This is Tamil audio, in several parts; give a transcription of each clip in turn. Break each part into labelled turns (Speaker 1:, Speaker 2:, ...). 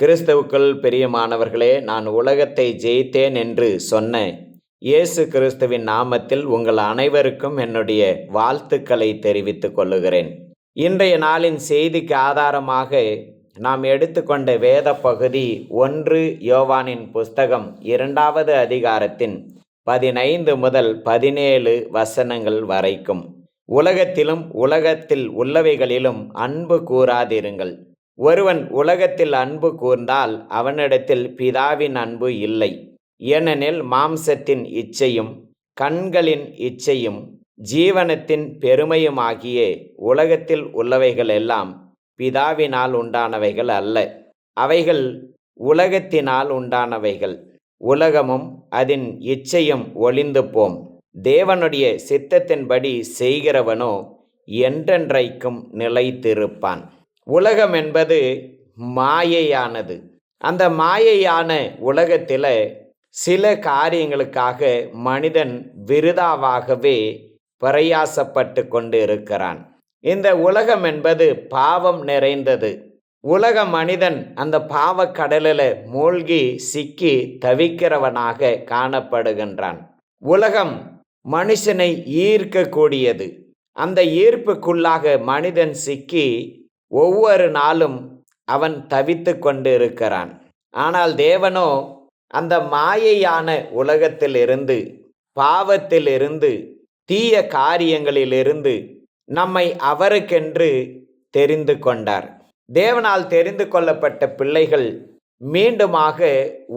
Speaker 1: கிறிஸ்தவுக்குள் பிரியமானவர்களே நான் உலகத்தை ஜெயித்தேன் என்று சொன்ன இயேசு கிறிஸ்துவின் நாமத்தில் உங்கள் அனைவருக்கும் என்னுடைய வாழ்த்துக்களை தெரிவித்துக் கொள்ளுகிறேன். இன்றைய நாளின் செய்திக்கு ஆதாரமாக நாம் எடுத்துக்கொண்ட வேத பகுதி ஒன்று யோவானின் புஸ்தகம் இரண்டாவது அதிகாரத்தின் பதினைந்து முதல் பதினேழு வசனங்கள் வரைக்கும். உலகத்திலும் உலகத்தில் உள்ளவைகளிலும் அன்பு கூறாதிருங்கள். ஒருவன் உலகத்தில் அன்பு கூர்ந்தால் அவனிடத்தில் பிதாவின் அன்பு இல்லை. ஏனெனில் மாம்சத்தின் இச்சையும் கண்களின் இச்சையும் ஜீவனத்தின் பெருமையுமாகிய உலகத்தில் உள்ளவைகள் எல்லாம் பிதாவினால் உண்டானவைகள் அல்ல. அவைகள் உலகத்தினால் உண்டானவைகள். உலகமும் அதன் இச்சையும் ஒளிந்து போம். தேவனுடைய சித்தத்தின்படி செய்கிறவனோ என்றென்றைக்கும் நிலைத்திருப்பான். உலகம் என்பது மாயையானது. அந்த மாயையான உலகத்தில் சில காரியங்களுக்காக மனிதன் விருதாவாகவே பிரயாசப்பட்டு கொண்டு இருக்கிறான் இந்த உலகம் என்பது பாவம் நிறைந்தது. உலக மனிதன் அந்த பாவக்கடலில் மூழ்கி சிக்கி தவிக்கிறவனாக காணப்படுகின்றான். உலகம் மனுஷனை ஈர்க்கக்கூடியது. அந்த ஈர்ப்புக்குள்ளாக மனிதன் சிக்கி ஒவ்வொரு நாளும் அவன் தவித்து கொண்டு இருக்கிறான் ஆனால் தேவனோ அந்த மாயையான உலகத்திலிருந்து பாவத்திலிருந்து தீய காரியங்களிலிருந்து நம்மை அவருக்கென்று தெரிந்து கொண்டார். தேவனால் தெரிந்து கொள்ளப்பட்ட பிள்ளைகள் மீண்டுமாக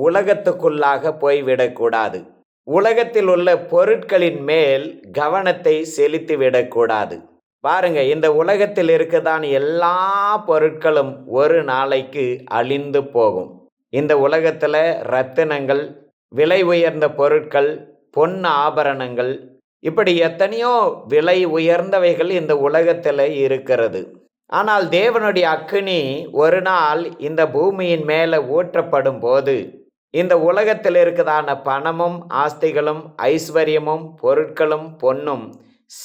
Speaker 1: உலகத்துக்குள்ளாக போய்விடக்கூடாது. உலகத்தில் உள்ள பொருட்களின் மேல் கவனத்தை செலுத்திவிடக்கூடாது. பாருங்க இந்த உலகத்தில் இருக்கதான் எல்லா பொருட்களும் ஒரு நாளைக்கு அழிந்து போகும். இந்த உலகத்தில் ரத்தினங்கள் விலை உயர்ந்த பொருட்கள் பொன் ஆபரணங்கள் இப்படி எத்தனையோ விலை உயர்ந்தவைகள் இந்த உலகத்தில் இருக்கிறது. ஆனால் தேவனுடைய அக்கினி ஒரு நாள் இந்த பூமியின் மேலே ஊற்றப்படும் போது இந்த உலகத்தில் இருக்கதான பணமும் ஆஸ்திகளும் ஐஸ்வர்யமும் பொருட்களும் பொன்னும்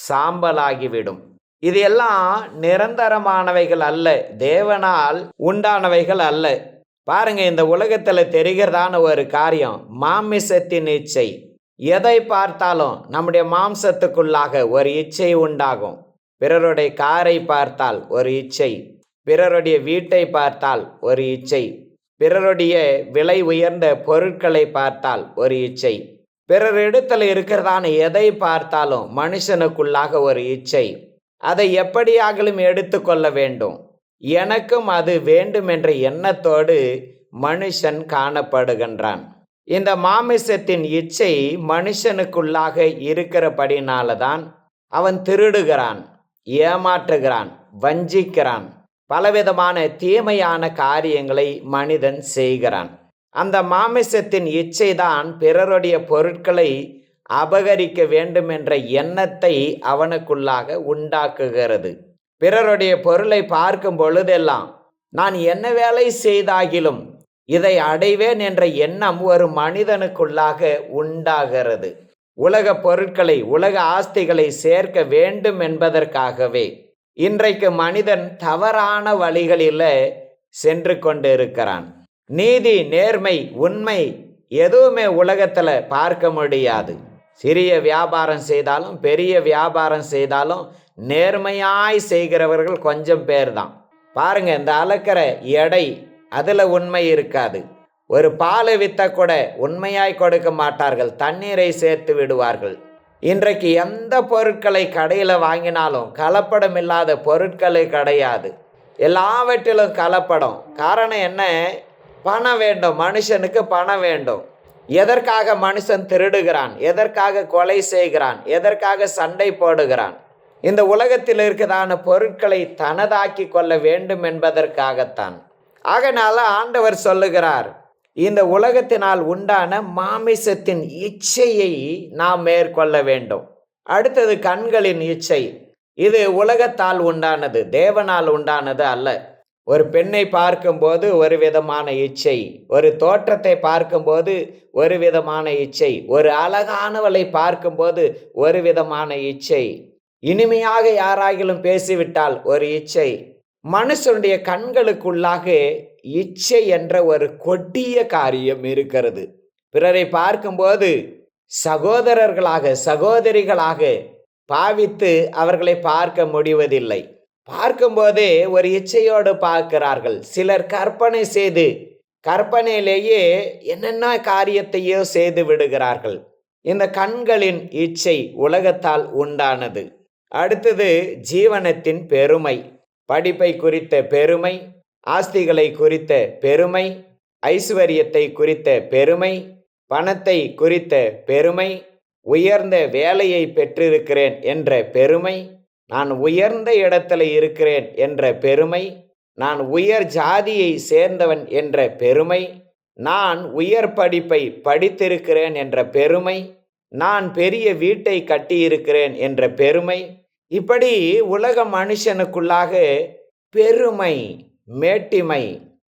Speaker 1: சாம்பலாகிவிடும். இது எல்லாம் நிரந்தரமானவைகள் அல்ல தேவனால் உண்டானவைகள் அல்ல. பாருங்க இந்த உலகத்தில் தெரிகிறதான ஒரு காரியம் மாமிசத்தின் இச்சை. எதை பார்த்தாலும் நம்முடைய மாம்சத்துக்குள்ளாக ஒரு இச்சை உண்டாகும். பிறருடைய காரை பார்த்தால் ஒரு இச்சை பிறருடைய வீட்டை பார்த்தால் ஒரு இச்சை பிறருடைய விலை உயர்ந்த பொருட்களை பார்த்தால் ஒரு இச்சை. பிறர் இடத்துல இருக்கிறதான எதை பார்த்தாலும் மனுஷனுக்குள்ளாக ஒரு இச்சை. அதை எப்படியாகலும் எடுத்துக்கொள்ள வேண்டும். எனக்கும் அது வேண்டும் என்ற எண்ணத்தோடு மனுஷன் காணப்படுகின்றான். இந்த மாமிசத்தின் இச்சை மனுஷனுக்குள்ளாக இருக்கிறபடினால தான் அவன் திருடுகிறான் ஏமாற்றுகிறான் வஞ்சிக்கிறான். பலவிதமான தீமையான காரியங்களை மனிதன் செய்கிறான். அந்த மாமிசத்தின் இச்சை தான் பிறருடைய பொருட்களை அபகரிக்க வேண்டும் என்ற எண்ணத்தை அவனுக்குள்ளாக உண்டாக்குகிறது. பிறருடைய பொருளை பார்க்கும் பொழுதெல்லாம் நான் என்ன வேலை செய்தாகிலும் இதை அடைவேன் என்ற எண்ணம் ஒரு மனிதனுக்குள்ளாக உண்டாகிறது. உலக பொருட்களை உலக ஆஸ்திகளை சேர்க்க வேண்டும் என்பதற்காகவே இன்றைக்கு மனிதன் தவறான வழிகளில் சென்று கொண்டு இருக்கிறான் நீதி நேர்மை உண்மை எதுவுமே உலகத்தில் பார்க்க முடியாது. சிறிய வியாபாரம் செய்தாலும் பெரிய வியாபாரம் செய்தாலும் நேர்மையாய் செய்கிறவர்கள் கொஞ்சம் பேர் தான் பாருங்க இந்த அளக்கிற எடை அதில் உண்மை இருக்காது. ஒரு பாலை வித்த கூட உண்மையாய் கொடுக்க மாட்டார்கள் தண்ணீரை சேர்த்து விடுவார்கள். இன்றைக்கு எந்த பொருட்களை கடையில் வாங்கினாலும் கலப்படம் இல்லாத பொருட்களே கிடையாது. எல்லாவற்றிலும் கலப்படம். காரணம் என்ன? பணம் வேண்டும் மனுஷனுக்கு பணம் வேண்டும். எதற்காக மனுஷன் திருடுகிறான்? எதற்காக கொலை செய்கிறான்? எதற்காக சண்டை போடுகிறான்? இந்த உலகத்தில் இருக்கிறதான பொருட்களை தனதாக்கி கொள்ள வேண்டும் என்பதற்காகத்தான். ஆகனால ஆண்டவர் சொல்லுகிறார் இந்த உலகத்தினால் உண்டான மாமிசத்தின் இச்சையை நாம் மேற்கொள்ள வேண்டும். அடுத்தது கண்களின் இச்சை. இது உலகத்தால் உண்டானது தேவனால் உண்டானது அல்ல. ஒரு பெண்ணை பார்க்கும்போது ஒரு விதமான இச்சை ஒரு தோற்றத்தை பார்க்கும்போது ஒரு விதமான இச்சை ஒரு அழகானவளை பார்க்கும்போது ஒரு விதமான இச்சை. இனிமையாக யாராகிலும் பேசிவிட்டால் ஒரு இச்சை. மனுஷனுடைய கண்களுக்குள்ளாக இச்சை என்ற ஒரு கொடிய காரியம் இருக்கிறது. பிறரை பார்க்கும்போது சகோதரர்களாக சகோதரிகளாக பாவித்து அவர்களை பார்க்க முடிவதில்லை. பார்க்கும்போதே ஒரு இச்சையோடு பார்க்கிறார்கள். சிலர் கற்பனை செய்து கற்பனையிலேயே என்னென்ன காரியத்தையோ செய்து விடுகிறார்கள். இந்த கண்களின் இச்சை உலகத்தால் உண்டானது. அடுத்தது ஜீவனத்தின் பெருமை. படிப்பை குறித்த பெருமை ஆஸ்திகளை குறித்த பெருமை ஐஸ்வர்யத்தை குறித்த பெருமை பணத்தை குறித்த பெருமை உயர்ந்த வேலையை பெற்றிருக்கிறேன் என்ற பெருமை நான் உயர்ந்த இடத்துல இருக்கிறேன் என்ற பெருமை நான் உயர் ஜாதியை சேர்ந்தவன் என்ற பெருமை நான் உயர் படிப்பை படித்திருக்கிறேன் என்ற பெருமை நான் பெரிய வீட்டை கட்டியிருக்கிறேன் என்ற பெருமை இப்படி உலக மனுஷனுக்குள்ளாக பெருமை மேட்டிமை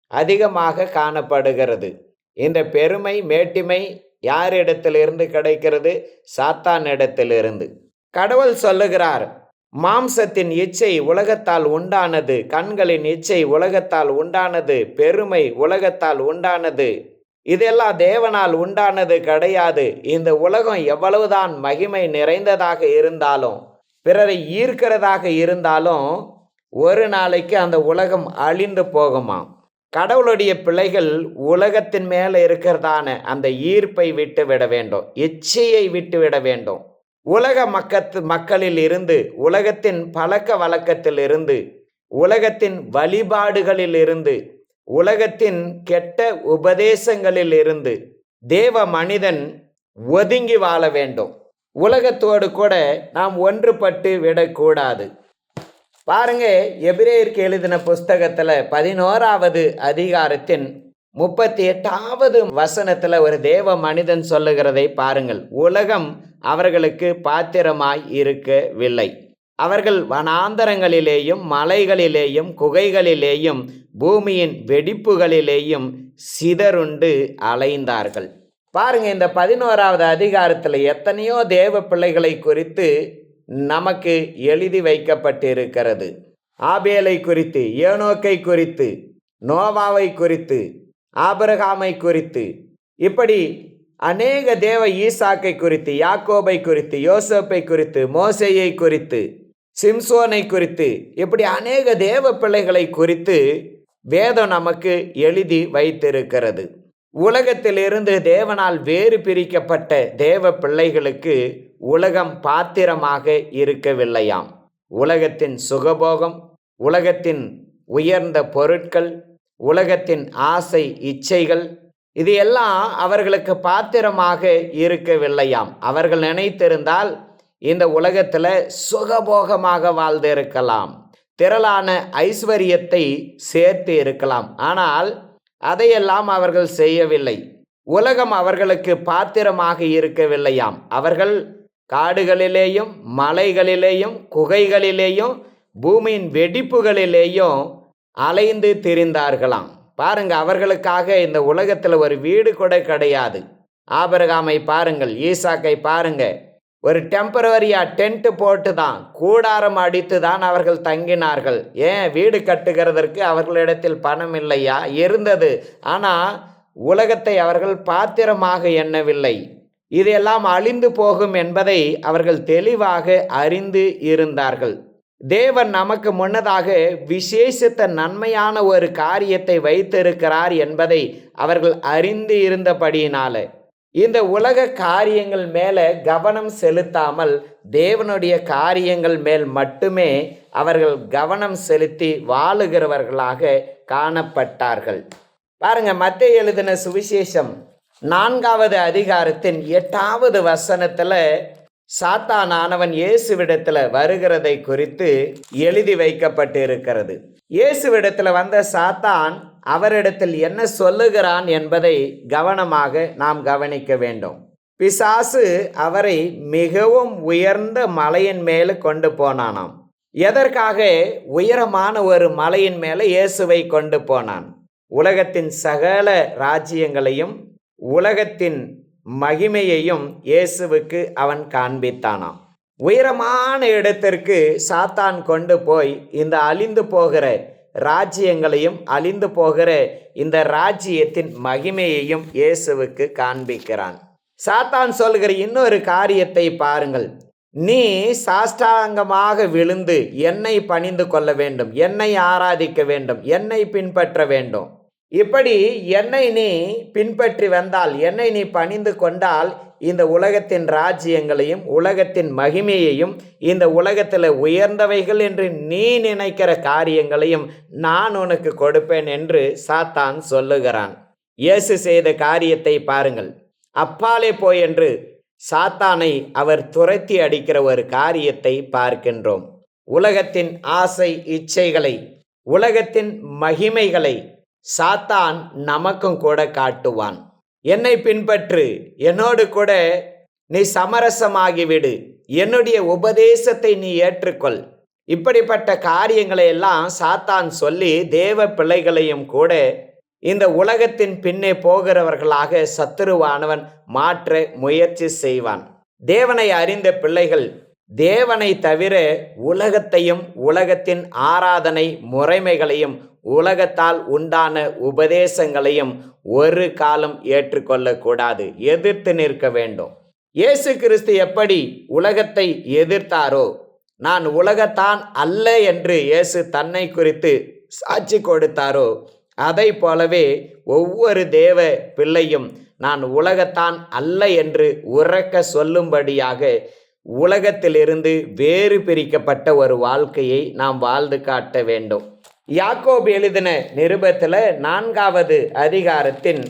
Speaker 1: அதிகமாக காணப்படுகிறது. இந்த பெருமை மேட்டிமை யாரிடத்திலிருந்து கிடைக்கிறது? சாத்தான் இடத்திலிருந்து கடவுள் சொல்லுகிறார் மாம்சத்தின் இச்சை உலகத்தால் உண்டானது. கண்களின் இச்சை உலகத்தால் உண்டானது. பெருமை உலகத்தால் உண்டானது. இதெல்லாம் தேவனால் உண்டானது கிடையாது. இந்த உலகம் எவ்வளவுதான் மகிமை நிறைந்ததாக இருந்தாலும் பிறரை ஈர்க்கிறதாக இருந்தாலும் ஒரு நாளைக்கு அந்த உலகம் அழிந்து போகுமாம். கடவுளுடைய பிள்ளைகள் உலகத்தின் மேலே இருக்கிறதான அந்த ஈர்ப்பை விட்டு விட வேண்டும். இச்சையை விட்டு விட வேண்டும். உலக மக்கத்து மக்களில் இருந்து உலகத்தின் பழக்க வழக்கத்தில் இருந்து உலகத்தின் வழிபாடுகளில் இருந்து உலகத்தின் கெட்ட உபதேசங்களில் இருந்து தேவ மனிதன் ஒதுங்கி வாழ வேண்டும். உலகத்தோடு கூட நாம் ஒன்றுபட்டு விடக்கூடாது. பாருங்க எபிரேயருக்கு எழுதின புஸ்தகத்தில் பதினோராவது அதிகாரத்தின் முப்பத்தி எட்டாவது வசனத்தில் ஒரு தேவ மனிதன் சொல்லுகிறதை பாருங்கள். உலகம் அவர்களுக்கு பாத்திரமாய் இருக்கவில்லை. அவர்கள் வனாந்தரங்களிலேயும் மலைகளிலேயும் குகைகளிலேயும் பூமியின் வெடிப்புகளிலேயும் சிதறுண்டு அலைந்தார்கள். பாருங்க இந்த பதினோராவது அதிகாரத்தில் எத்தனையோ தேவ பிள்ளைகளை குறித்து நமக்கு எழுதி வைக்கப்பட்டிருக்கிறது. ஆபேலை குறித்து ஏனோக்கை குறித்து நோவாவை குறித்து ஆபரகாமை குறித்து. இப்படி அநேக தேவ ஈசாக்கை குறித்து யாக்கோபை குறித்து யோசப்பை குறித்து மோசையை குறித்து சிம்சோனை குறித்து இப்படி அநேக தேவ பிள்ளைகளை குறித்து வேதம் நமக்கு எழுதி வைத்திருக்கிறது. உலகத்திலிருந்து தேவனால் வேறு பிரிக்கப்பட்ட தேவ பிள்ளைகளுக்கு உலகம் பாத்திரமாக இருக்கவில்லையாம். உலகத்தின் சுகபோகம் உலகத்தின் உயர்ந்த பொருட்கள் உலகத்தின் ஆசை இச்சைகள் இது எல்லாம் அவர்களுக்கு பாத்திரமாக இருக்கவில்லையாம். அவர்கள் நினைத்திருந்தால் இந்த உலகத்தில் சுகபோகமாக வாழ்ந்திருக்கலாம். திரளான ஐஸ்வர்யத்தை சேர்த்து இருக்கலாம். ஆனால் அதையெல்லாம் அவர்கள் செய்யவில்லை. உலகம் அவர்களுக்கு பாத்திரமாக இருக்கவில்லையாம். அவர்கள் காடுகளிலேயும் மலைகளிலேயும் குகைகளிலேயும் பூமியின் வெடிப்புகளிலேயும் அலைந்து திரிந்தார்களாம். பாருங்க அவர்களுக்காக இந்த உலகத்தில் ஒரு வீடு கூட கிடையாது. ஆபரகாமை பாருங்கள் ஈசாக்கை பாருங்க. ஒரு டெம்பரவரியாக டென்ட் போட்டு தான் கூடாரம் அடித்து தான் அவர்கள் தங்கினார்கள். ஏன்? வீடு கட்டுகிறதற்கு அவர்களிடத்தில் பணம் இல்லையா? இருந்தது. ஆனால் உலகத்தை அவர்கள் பாத்திரமாக எண்ணவில்லை. இதெல்லாம் அழிந்து போகும் என்பதை அவர்கள் தெளிவாக அறிந்து இருந்தார்கள். தேவன் நமக்கு முன்னதாக விசேஷித்த நன்மையான ஒரு காரியத்தை வைத்திருக்கிறார் என்பதை அவர்கள் அறிந்து இருந்தபடியினால. இந்த உலக காரியங்கள் மேலே கவனம் செலுத்தாமல் தேவனுடைய காரியங்கள் மேல் மட்டுமே அவர்கள் கவனம் செலுத்தி வாழுகிறவர்களாக காணப்பட்டார்கள். பாருங்க மத்திய எழுதின சுவிசேஷம் நான்காவது அதிகாரத்தின் எட்டாவது வசனத்தில் சாத்தானானவன் இயேசுவிடத்தில் வருகிறதை குறித்து எழுதி வைக்கப்பட்டு இருக்கிறது இயேசுவிடத்தில் வந்த சாத்தான் அவரிடத்தில் என்ன சொல்லுகிறான் என்பதை கவனமாக நாம் கவனிக்க வேண்டும். பிசாசு அவரை மிகவும் உயர்ந்த மலையின் மேலே கொண்டு போனானாம். எதற்காக? உயரமான ஒரு மலையின் மேலே இயேசுவை கொண்டு போனான். உலகத்தின் சகல ராஜ்யங்களையும் உலகத்தின் மகிமையையும் இயேசுவுக்கு அவன் காண்பித்தானாம். உயரமான இடத்திற்கு சாத்தான் கொண்டு போய் இந்த அழிந்து போகிற ராஜ்யங்களையும் அழிந்து போகிற இந்த ராஜ்யத்தின் மகிமையையும் இயேசுவுக்கு காண்பிக்கிறான். சாத்தான் சொல்கிற இன்னொரு காரியத்தை பாருங்கள். நீ சாஷ்டாங்கமாக விழுந்து என்னை பணிந்து கொள்ள வேண்டும் என்னை ஆராதிக்க வேண்டும் என்னை பின்பற்ற வேண்டும். இப்படி என்னை நீ பின்பற்றி வந்தால் என்னை நீ பணிந்து கொண்டால் இந்த உலகத்தின் ராஜ்யங்களையும் உலகத்தின் மகிமையையும் இந்த உலகத்தில் உயர்ந்தவைகள் என்று நீ நினைக்கிற காரியங்களையும் நான் உனக்கு கொடுப்பேன் என்று சாத்தான் சொல்லுகிறான். இயேசு செய்த காரியத்தை பாருங்கள். அப்பாலே போய் என்று சாத்தானை அவர் துரத்தி அடிக்கிற ஒரு காரியத்தை பார்க்கின்றோம். உலகத்தின் ஆசை இச்சைகளை உலகத்தின் மகிமைகளை சாத்தான் நமக்கும் கூட காட்டுவான். என்னை பின்பற்று. என்னோடு கூட நீ சமரசமாகிவிடு. என்னுடைய உபதேசத்தை நீ ஏற்றுக்கொள். இப்படிப்பட்ட காரியங்களை எல்லாம் சாத்தான் சொல்லி தேவ பிள்ளைகளையும் கூட இந்த உலகத்தின் பின்னே போகிறவர்களாக சத்துருவானவன் மாற்ற முயற்சி செய்வான். தேவனை அறிந்த பிள்ளைகள் தேவனை தவிர உலகத்தையும் உலகத்தின் ஆராதனை முறைமைகளையும் உலகத்தால் உண்டான உபதேசங்களையும் ஒரு காலம் ஏற்றுக்கொள்ளக்கூடாது. எதிர்த்து நிற்க வேண்டும். இயேசு கிறிஸ்து எப்படி உலகத்தை எதிர்த்தாரோ நான் உலகத்தான் அல்ல என்று இயேசு தன்னை குறித்து சாட்சி கொடுத்தாரோ அதை போலவே ஒவ்வொரு தேவ பிள்ளையும் நான் உலகத்தான் அல்ல என்று உறக்க சொல்லும்படியாக உலகத்திலிருந்து வேறு பிரிக்கப்பட்ட ஒரு வாழ்க்கையை நாம் வாழ்ந்து காட்ட வேண்டும். யாக்கோப் எழுதின நிருபத்தில் நான்காவது அதிகாரத்தின்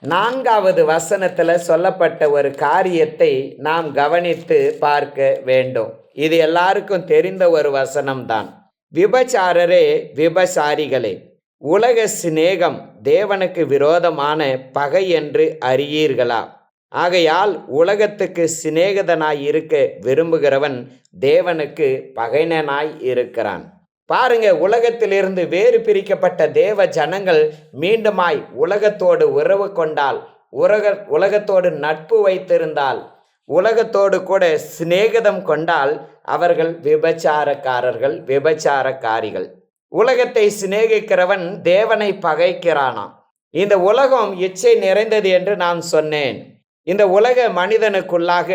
Speaker 1: நான்காவது வசனத்தில் சொல்லப்பட்ட ஒரு காரியத்தை நாம் கவனித்து பார்க்க வேண்டும். இது எல்லாருக்கும் தெரிந்த ஒரு வசனம்தான். விபச்சாரரே விபசாரிகளே உலக சிநேகம் தேவனுக்கு விரோதமான பகை என்று அறியீர்களா? ஆகையால் உலகத்துக்கு சிநேகிதனாய் இருக்க விரும்புகிறவன் தேவனுக்கு பகைனனாய் இருக்கிறான். பாருங்க உலகத்திலிருந்து வேறு பிரிக்கப்பட்ட தேவ ஜனங்கள் மீண்டுமாய் உலகத்தோடு உறவு கொண்டால் உலக உலகத்தோடு நட்பு வைத்திருந்தால் உலகத்தோடு கூட சிநேகிதம் கொண்டால் அவர்கள் விபச்சாரக்காரர்கள் விபச்சாரக்காரிகள். உலகத்தை சிநேகிக்கிறவன் தேவனை பகைக்கிறானாம். இந்த உலகம் இச்சை நிறைந்தது என்று நான் சொன்னேன். இந்த உலக மனிதனுக்குள்ளாக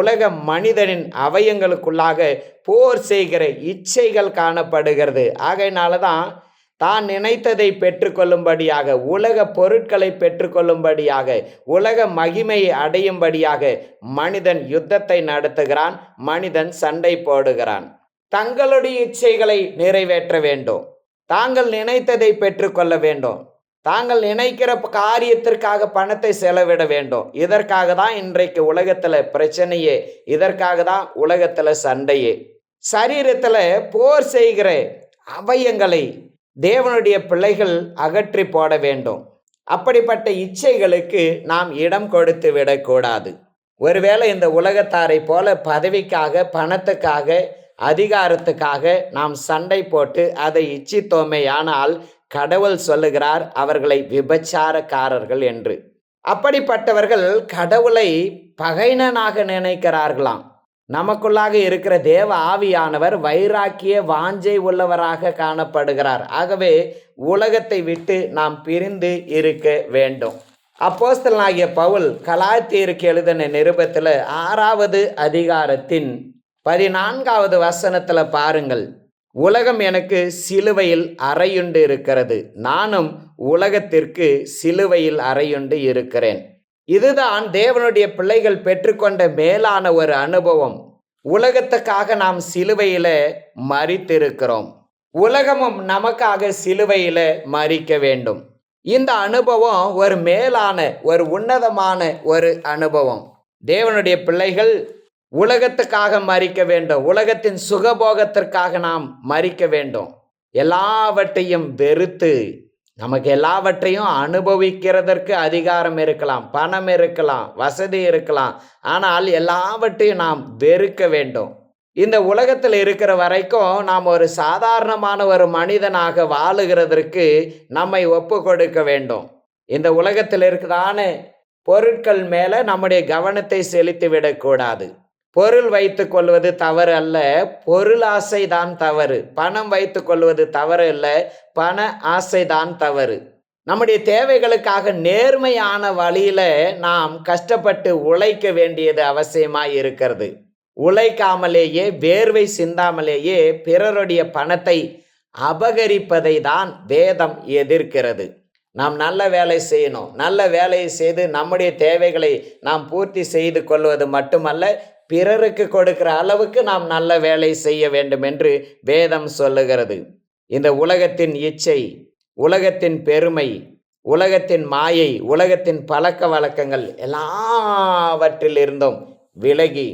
Speaker 1: உலக மனிதனின் அவயங்களுக்குள்ளாக போர் செய்கிற இச்சைகள் காணப்படுகிறது. ஆகையினால தான் தான் நினைத்ததை பெற்றுக்கொள்ளும்படியாக உலக பொருட்களை பெற்றுக்கொள்ளும்படியாக உலக மகிமையை அடையும்படியாக மனிதன் யுத்தத்தை நடத்துகிறான் மனிதன் சண்டை போடுகிறான். தங்களுடைய இச்சைகளை நிறைவேற்ற வேண்டும். தாங்கள் நினைத்ததை பெற்றுக்கொள்ள வேண்டும். தாங்கள் நினைக்கிற காரியத்திற்காக பணத்தை செலவிட வேண்டும். இதற்காக தான் இன்றைக்கு உலகத்தில் பிரச்சனையே. இதற்காக தான் உலகத்தில் சண்டையே. சரீரத்தில் போர் செய்கிற அவயங்களை தேவனுடைய பிள்ளைகள் அகற்றி போட வேண்டும். அப்படிப்பட்ட இச்சைகளுக்கு நாம் இடம் கொடுத்து விடக்கூடாது. ஒருவேளை இந்த உலகத்தாரை போல பதவிக்காக பணத்துக்காக அதிகாரத்துக்காக நாம் சண்டை போட்டு அதை இச்சித்தோமே ஆனால் கடவுள் சொல்லுகிறார் அவர்களை விபச்சாரக்காரர்கள் என்று. அப்படிப்பட்டவர்கள் கடவுளை பகைனனாக நினைக்கிறார்களாம். நமக்குள்ளாக இருக்கிற தேவ ஆவியானவர் வைராக்கிய வாஞ்சை உள்ளவராக காணப்படுகிறார். ஆகவே உலகத்தை விட்டு நாம் பிரிந்து இருக்க வேண்டும். அப்போஸ்தலனாகிய பவுல் கலாத்தியருக்கு எழுதின நிருபத்தில் ஆறாவது அதிகாரத்தின் பதினான்காவது வசனத்தில் பாருங்கள். உலகம் எனக்கு சிலுவையில் அறையுண்டு இருக்கிறது. நானும் உலகத்திற்கு சிலுவையில் அறையுண்டு இருக்கிறேன். இதுதான் தேவனுடைய பிள்ளைகள் பெற்றுக்கொண்ட மேலான ஒரு அனுபவம். உலகத்துக்காக நாம் சிலுவையில மறித்திருக்கிறோம் உலகமும் நமக்காக சிலுவையில மறிக்க வேண்டும். இந்த அனுபவம் ஒரு மேலான ஒரு உன்னதமான ஒரு அனுபவம். தேவனுடைய பிள்ளைகள் உலகத்துக்காக மறிக்க வேண்டும். உலகத்தின் சுகபோகத்திற்காக நாம் மறிக்க வேண்டும். எல்லாவற்றையும் வெறுத்து நமக்கு எல்லாவற்றையும் அனுபவிக்கிறதற்கு அதிகாரம் இருக்கலாம் பணம் இருக்கலாம் வசதி இருக்கலாம். ஆனால் எல்லாவற்றையும் நாம் வெறுக்க வேண்டும். இந்த உலகத்தில் இருக்கிற வரைக்கும் நாம் ஒரு சாதாரணமான ஒரு மனிதனாக வாழுகிறதற்கு நம்மை ஒப்பு கொடுக்க வேண்டும். இந்த உலகத்தில் இருக்கிறதான பொருட்கள் மேலே நம்முடைய கவனத்தை செலுத்தி விடக்கூடாது பொருள் வைத்து கொள்வது தவறு அல்ல. பொருள் ஆசை தான் தவறு. பணம் வைத்து கொள்வது தவறு அல்ல. பண ஆசை தான் தவறு. நம்முடைய தேவைகளுக்காக நேர்மையான வழியில நாம் கஷ்டப்பட்டு உழைக்க வேண்டியது அவசியமாக இருக்கிறது. உழைக்காமலேயே வேர்வை சிந்தாமலேயே பிறருடைய பணத்தை அபகரிப்பதை தான் வேதம் எதிர்க்கிறது. நாம் நல்ல வேலை செய்யணும். நல்ல வேலையை செய்து நம்முடைய தேவைகளை நாம் பூர்த்தி செய்து கொள்வது மட்டுமல்ல பிறருக்கு கொடுக்கிற அளவுக்கு நாம் நல்ல வேலை செய்ய வேண்டும் என்று வேதம் சொல்லுகிறது. இந்த உலகத்தின் இச்சை உலகத்தின் பெருமை உலகத்தின் மாயை உலகத்தின் பழக்க வழக்கங்கள் எல்லாவற்றிலிருந்தும் விலகி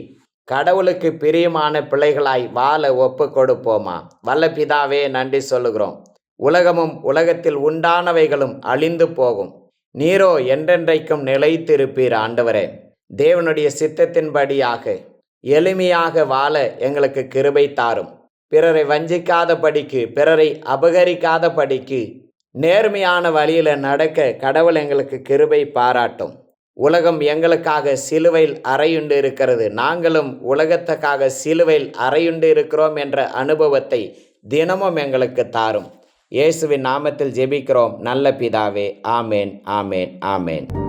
Speaker 1: கடவுளுக்கு பிரியமான பிள்ளைகளாய் வாழ ஒப்பு கொடுப்போமா? வல்ல பிதாவே நன்றி சொல்லுகிறோம். உலகமும் உலகத்தில் உண்டானவைகளும் அழிந்து போகும். நீரோ என்றென்றைக்கும் நிலைத்திருப்பீர் ஆண்டவரே. தேவனுடைய சித்தத்தின்படியாக எளிமையாக வாழ எங்களுக்கு கிருபை தாரும். பிறரை வஞ்சிக்காத படிக்கு பிறரை அபகரிக்காத படிக்கு நேர்மையான வழியில் நடக்க கடவுள் எங்களுக்கு கிருபை பாராட்டும். உலகம் எங்களுக்காக சிலுவையில் அறையுண்டு இருக்கிறது. நாங்களும் உலகத்துக்காக சிலுவையில் அறையுண்டு இருக்கிறோம் என்ற அனுபவத்தை தினமும் எங்களுக்கு தாரும். இயேசுவின் நாமத்தில் ஜெபிக்கிறோம். நல்ல பிதாவே ஆமேன் ஆமேன் ஆமேன்.